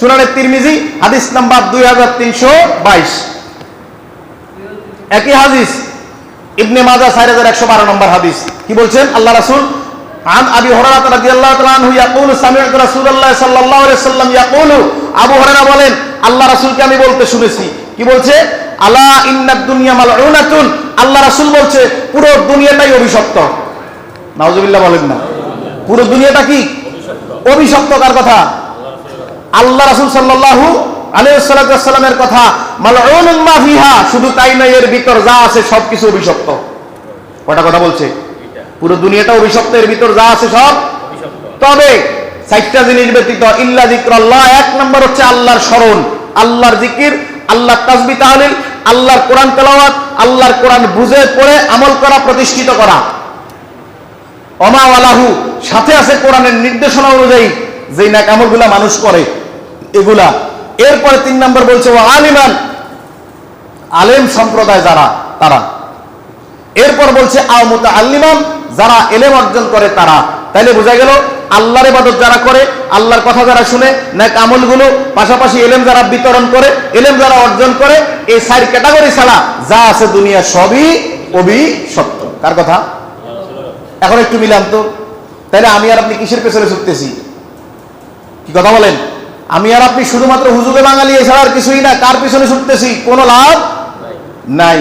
সুনানের তিরমিজি হাদিস নাম্বার দুই হাজার তিনশো বাইশ একই হাদিস ইবনে মাজা চার হাজার একশো বারো নম্বর হাদিস কি বলছেন আল্লাহ রাসূল عن ابي هريره رضي الله تعالى عنه يقول سمعت رسول الله صلى الله عليه وسلم يقول আবু হুরায়রা বলেন আল্লাহ রাসূলকে আমি বলতে শুনেছি কি বলছে আলা ইন্নাদ দুনিয়া মালউনাতুন আল্লাহ রাসূল বলছে পুরো দুনিয়াটাই অভিশপ্ত নাউজুবিল্লাহ বলেন না পুরো দুনিয়াটা কি অভিশপ্ত কার কথা আল্লাহ রাসূল সাল্লাল্লাহু আলাইহি সাল্লামের কথা শুধু তাই নয় এর ভিতর যা আছে সবকিছু অভিশপ্ত। কটা কথা বলছে? পুরো দুনিয়াটা অভিশপ্ত এর ভিতর যা আছে সব তবে চারটা জিনিস ব্যতীত ইল্লা জিক্রাল্লাহ এক নম্বর হচ্ছে আল্লাহর স্মরণ আল্লাহর জিকির আল্লাহর তাসবি তাহলিল আল্লাহর কোরআন তেলাওয়াত আল্লাহর কোরআন বুঝে পড়ে আমল করা প্রতিষ্ঠিত করা। অমা অমাওয়ালাহু সাথে আছে কোরআনের নির্দেশনা অনুযায়ী যেই না কামলগুলা মানুষ করে। এগুলা। এরপরে তিন নম্বর বলছে ও আলিমান আলেম সম্প্রদায় যারা, তারা। এরপর বলছে আওমতা আল্লিমান যারা এলেম অর্জন করে, তারা। তাইলে বোঝা গেল, আল্লাহর ইবাদত যারা করে, আল্লাহর কথা যারা শুনে, নেক আমলগুলো, পাশাপাশি এলেম যারা বিতরণ করে, এলেম যারা অর্জন করে, এই সাইড ক্যাটাগরি ছাড়া যা আছে দুনিয়া সবই অভিশপ্ত। কার কথা? এখন একটু মিলাম তো। তাহলে আমি আর আপনি কিসের পেছনে ছুটতেছি? কি কথা বলেন? আমি আর আপনি শুধুমাত্র হুজুরে বাঙালি এছাড়া আর কিছুই না। কার পিছনে ছুটতেছি? কোনো লাভ নাই।